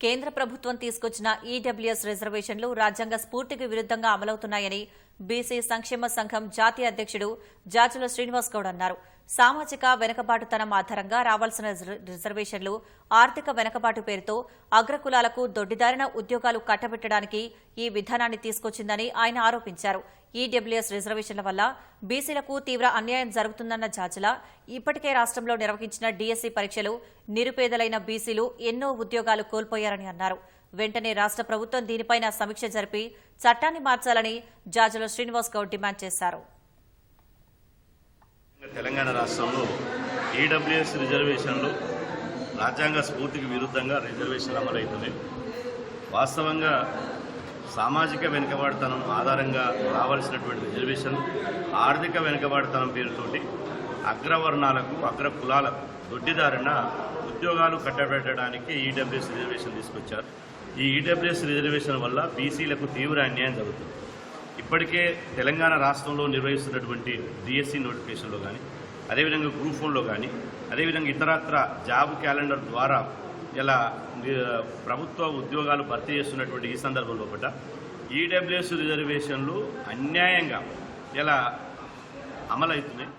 కేంద్ర ప్రభుత్వం తీసుకొచ్చిన ఈడబ్ల్యూఎస్ రిజర్వేషన్లు రాజ్యాంగ స్ఫూర్తికి విరుద్ధంగా అమలవుతున్నాయని బీసీ సంక్షేమ సంఘం జాతీయ అధ్యక్షుడు జాజుల శ్రీనివాస్ గౌడ్ అన్నారు. సామాజిక వెనుకబాటుతనం ఆధారంగా రావాల్సిన రిజర్వేషన్లు ఆర్థిక వెనుకబాటు పేరుతో అగ్రకులాలకు దొడ్డిదారిన ఉద్యోగాలు కట్టబెట్టడానికి ఈ విధానాన్ని తీసుకొచ్చిందని ఆయన ఆరోపించారు. ఈడబ్ల్యూఎస్ రిజర్వేషన్ల వల్ల బీసీలకు తీవ్ర అన్యాయం జరుగుతుందన్న జాజల ఇప్పటికే రాష్ట్రంలో నిర్వహించిన డీఎస్సీ పరీక్షలు నిరుపేదలైన బీసీలు ఎన్నో ఉద్యోగాలు కోల్పోయారని అన్నారు. వెంటనే రాష్ట్ర ప్రభుత్వం దీనిపైన సమీక్ష జరిపి చట్టాన్ని మార్చాలని జాజల శ్రీనివాస్ గౌడ్ డిమాండ్ చేశారు. తెలంగాణ రాష్ట్రంలో ఈడబ్ల్యూఎస్ రిజర్వేషన్లు రాజ్యాంగ స్ఫూర్తికి విరుద్ధంగా రిజర్వేషన్లు అమలవుతున్నాయి. వాస్తవంగా సామాజిక వెనుకబాటుతనం ఆధారంగా రావాల్సినటువంటి రిజర్వేషన్ ఆర్థిక వెనుకబాటుతనం పేరుతోటి అగ్రవర్ణాలకు అగ్ర కులాలకు దొడ్డిదారిన ఉద్యోగాలు కట్టబెట్టడానికి ఈడబ్ల్యూఎస్ రిజర్వేషన్ తీసుకొచ్చారు. ఈ ఈడబ్ల్యూఎస్ రిజర్వేషన్ వల్ల బీసీలకు తీవ్ర అన్యాయం జరుగుతుంది. ఇప్పటికే తెలంగాణ రాష్ట్రంలో నిర్వహిస్తున్నటువంటి డిఎస్సి నోటిఫికేషన్లో కానీ అదేవిధంగా గ్రూప్ ఫోన్లో కానీ అదేవిధంగా ఇతరత్ర జాబ్ క్యాలెండర్ ద్వారా ఇలా ప్రభుత్వ ఉద్యోగాలు భర్తీ చేస్తున్నటువంటి ఈ సందర్భంలో పట్ల ఈడబ్ల్యూఎస్ రిజర్వేషన్లు అన్యాయంగా ఇలా అమలవుతున్నాయి.